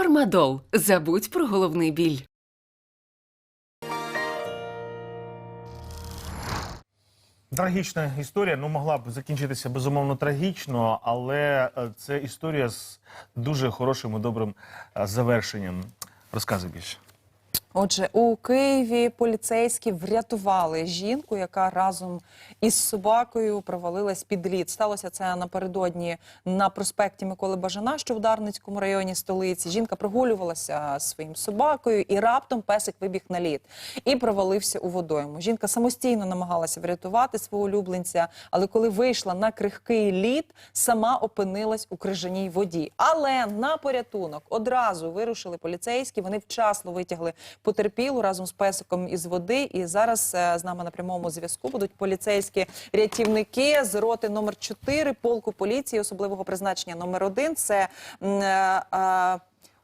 Фармадол. Забудь про головний біль. Трагічна історія, ну могла б закінчитися безумовно трагічно, але е, це історія з дуже хорошим і добрим е, завершенням. Розказуй більше. Отже, у Києві поліцейські врятували жінку, яка разом із собакою провалилась під лід. Сталося це напередодні на проспекті Миколи Бажана, що в Дарницькому районі столиці. Жінка прогулювалася своїм собакою, і раптом песик вибіг на лід і провалився у водойму. Жінка самостійно намагалася врятувати свого улюбленця, але коли вийшла на крихкий лід, сама опинилась у крижаній воді. Але на порятунок одразу вирушили поліцейські. Вони вчасно витягли потерпілу разом з песиком із води. І зараз е, з нами на прямому зв'язку будуть поліцейські рятівники з роти номер 4 полку поліції особливого призначення номер 1 Це е, е,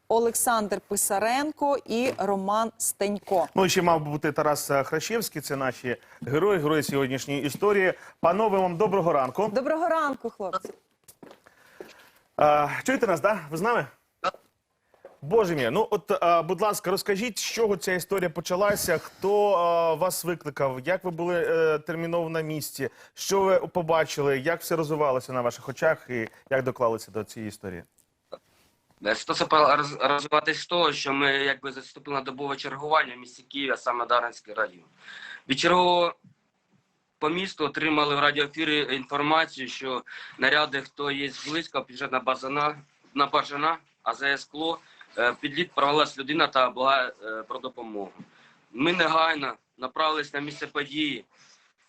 Олександр Писаренко і Роман Стенько. Ну і ще мав бути Тарас Хращевський. Це наші герої, герої сьогоднішньої історії. Панове, вам доброго ранку. Доброго ранку, хлопці. Чуєте нас, да? Ви з нами? Боже мій, ну от, е, будь ласка, розкажіть, з чого ця історія почалася, хто е, вас викликав, як ви були е, терміново на місці, що ви побачили, як все розвивалося на ваших очах і як доклалися до цієї історії? Ситуація роз- розвиватись з того, що ми якби заступили на добове чергування в місті Києві, а саме Дарницький район. Від чергового по місту отримали в радіоефірі інформацію, що наряди, хто є близько, під'їжджають на базана, на бажана, а е, під лід провалилась людина та благає е, про допомогу. Ми негайно направились на місце події.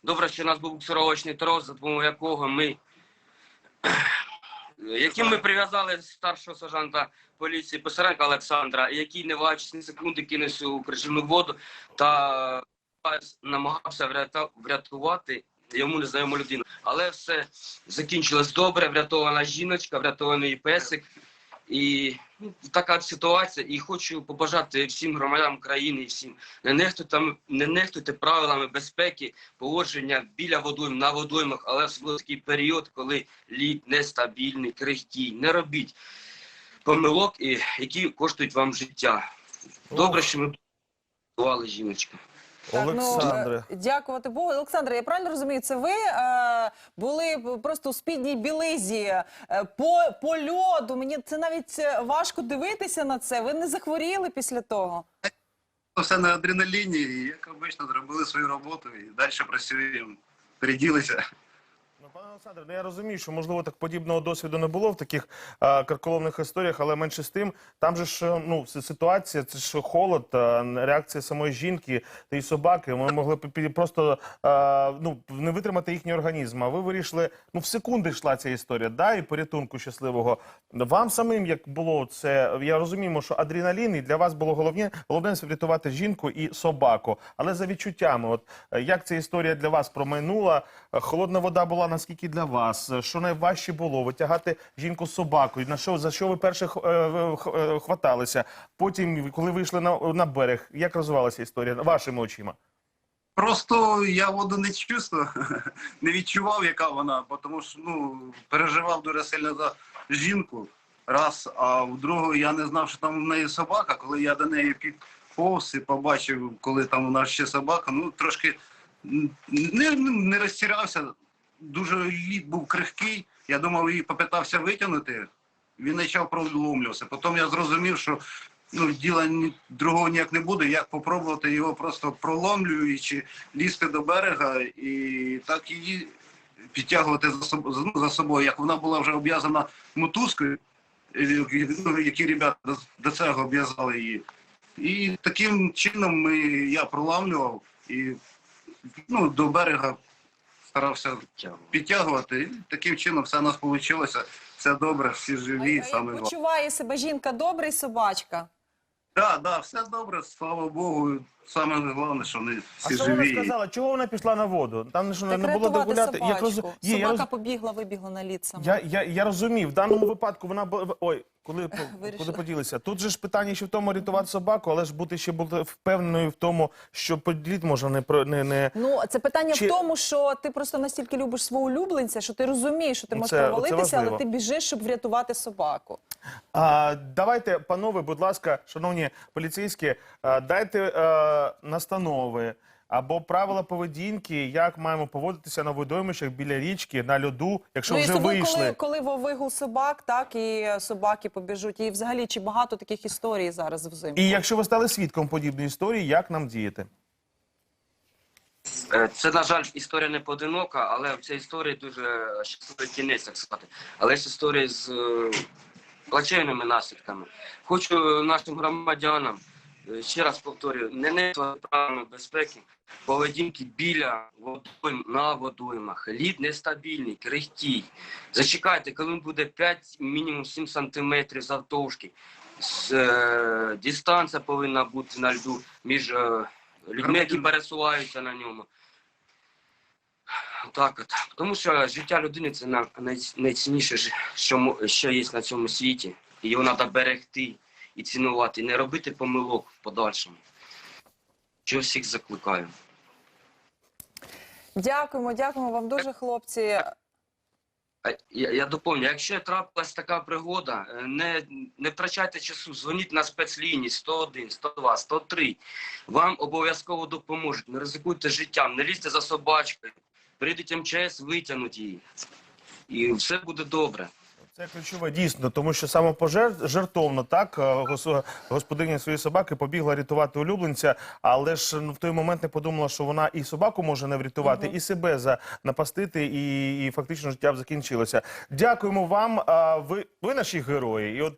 Добре, що у нас був буксировочний трос, за допомогою якого ми яким ми прив'язали старшого сержанта поліції Писаренка Олександра, який не ваючись ні секунди кинувся у крижану воду та намагався врятувати йому незнайому людину. Але все закінчилось добре, врятована жіночка, врятований песик. І така ситуація. І хочу побажати всім громадянам країни і всім не нехтуйте, не нехтуйте правилами безпеки, поводження біля водойм, на водоймах, але особливо такий період, коли лід нестабільний, крихкий. Не робіть помилок, які коштують вам життя. Добре, що ми жіночка. Так, Олександре. Ну, дякувати Богу. Олександре, я правильно розумію, це ви е, були просто у спідній білизі е, по, по льоду. Мені це навіть е, важко дивитися на це. Ви не захворіли після того? все на адреналіні, і як обично, зробили свою роботу і далі працюємо. Переділися. Пане Олександре, ну я розумію, що можливо так подібного досвіду не було в таких е, карколомних історіях, але менше з тим, там же ж ну ситуація, це ж холод, е, реакція самої жінки та й собаки. Ми могли б пі- просто е, ну не витримати їхній організм. А ви вирішили, ну в секунди йшла ця історія, да, і порятунку щасливого. Вам самим як було це? Я розумію, що адреналін і для вас було головне, головне врятувати жінку і собаку. Але за відчуттями, от як ця історія для вас промайнула? Холодна вода була наскільки для вас? Е, Що найважче було? Витягати жінку з собакою? На що за що ви перше е, е, хваталися? Потім, коли вийшли на, на берег, як розвивалася історія вашими очима? Просто я воду не чувствував, не відчував, яка вона, тому що ну, переживав дуже сильно за жінку. Раз, а в другого я не знав, що там в неї собака. Коли я до неї підповз і побачив, коли там у нас ще собака, ну трошки не, не розтірався. Дуже лід був крихкий. Я думав, її попитався витягнути. Він почав проломлюватися. Потім я зрозумів, що ну, діла другого ніяк не буде, як попробувати його просто проломлюючи, лізти до берега і так її підтягувати за собою, за собою. Як вона була вже обв'язана мотузкою, е, ну, які ребята до, до цього обв'язали її. І таким чином ми, я проламлював і ну, до берега старався підтягувати. І таким чином все у нас вийшло. Все добре, всі живі, А саме головне. почуває себе жінка добре і собачка? Так, да, все добре, слава Богу. Саме головне, що вони А всі що вона живі. сказала? Чого вона пішла на воду? Там ж Так не було де рятувати гуляти. собачку. розу- Є, я Собака роз- побігла, вибігла на лід сама. Я, я, я розумів, в даному випадку вона була. Ой, По- куди поділися? Тут же ж питання ще в тому рятувати собаку, але ж бути ще бути впевненою в тому, що подліт може не про не, не Ну, це питання Чи- в тому, що ти просто настільки любиш свого улюбленця, що ти розумієш, що ти можеш це- це провалитися, але ти біжиш, щоб врятувати собаку. А, давайте, панове, будь ласка, шановні поліцейські, а, дайте е, настанови або правила поведінки, як маємо поводитися на водоймищах біля річки, на льоду, якщо ну, вже собою, вийшли. коли, коли во вигул собак, так і собаки побіжуть. І взагалі, чи багато таких історій зараз взимку? І якщо ви стали свідком подібної історії, як нам діяти? Е, Це, на жаль, історія не поодинока, але в цій історії дуже щасливий кінець, так сказати. Але є історія з е, плачевними наслідками. Хочу нашим громадянам, ще раз повторюю, не нехтувати правилами безпеки, поведінки біля водойм, на водоймах. Лід нестабільний, крихкий. Зачекайте, коли буде 5, мінімум 7 сантиметрів завтовшки. З, е, дистанція повинна бути на льду між е, людьми, які пересуваються на ньому. Так от. Тому що життя людини це най- найцінніше, що, що є на цьому світі. І його треба берегти і цінувати, і не робити помилок в подальшому. Що всіх закликаю. Дякуємо, дякуємо вам дуже, хлопці. Я, я доповню, якщо трапилась така пригода, е, не, не втрачайте часу, дзвоніть на спецлінії 101, 102, 103. Вам обов'язково допоможуть. Не ризикуйте життям, не лізьте за собачкою. Прийдуть МЧС, витягнуть її. І все буде добре. Це ключове дійсно, тому що самопожертовно так е, господиня своєї собаки побігла рятувати улюбленця, але ж ну, в той момент не подумала, що вона і собаку може не врятувати, і себе за напастити, і, і фактично життя б закінчилося. Дякуємо вам. Ви ви наші герої. І от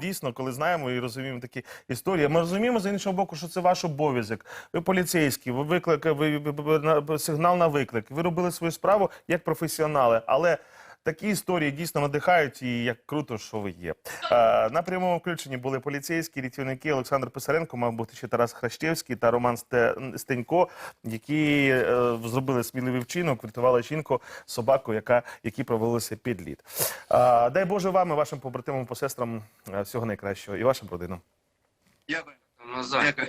дійсно, коли знаємо і розуміємо такі історії. Ми розуміємо з іншого боку, що це ваш обов'язок. Ви поліцейські, ви виклик, ви, ви- ви- на- сигнал на виклик. Ви робили свою справу як професіонали, але. Такі історії дійсно надихають і як круто, що ви є. Е, на прямому включенні були поліцейські рятівники Олександр Писаренко, мав бути ще Тарас Хрещевський та Роман Стенько, які е, зробили сміливий вчинок, врятували жінку, собаку, яка які провалилися під лід. Е, дай Боже вам і вашим побратимам, посестрам е, всього найкращого і вашим родинам. Дякую. Дякую.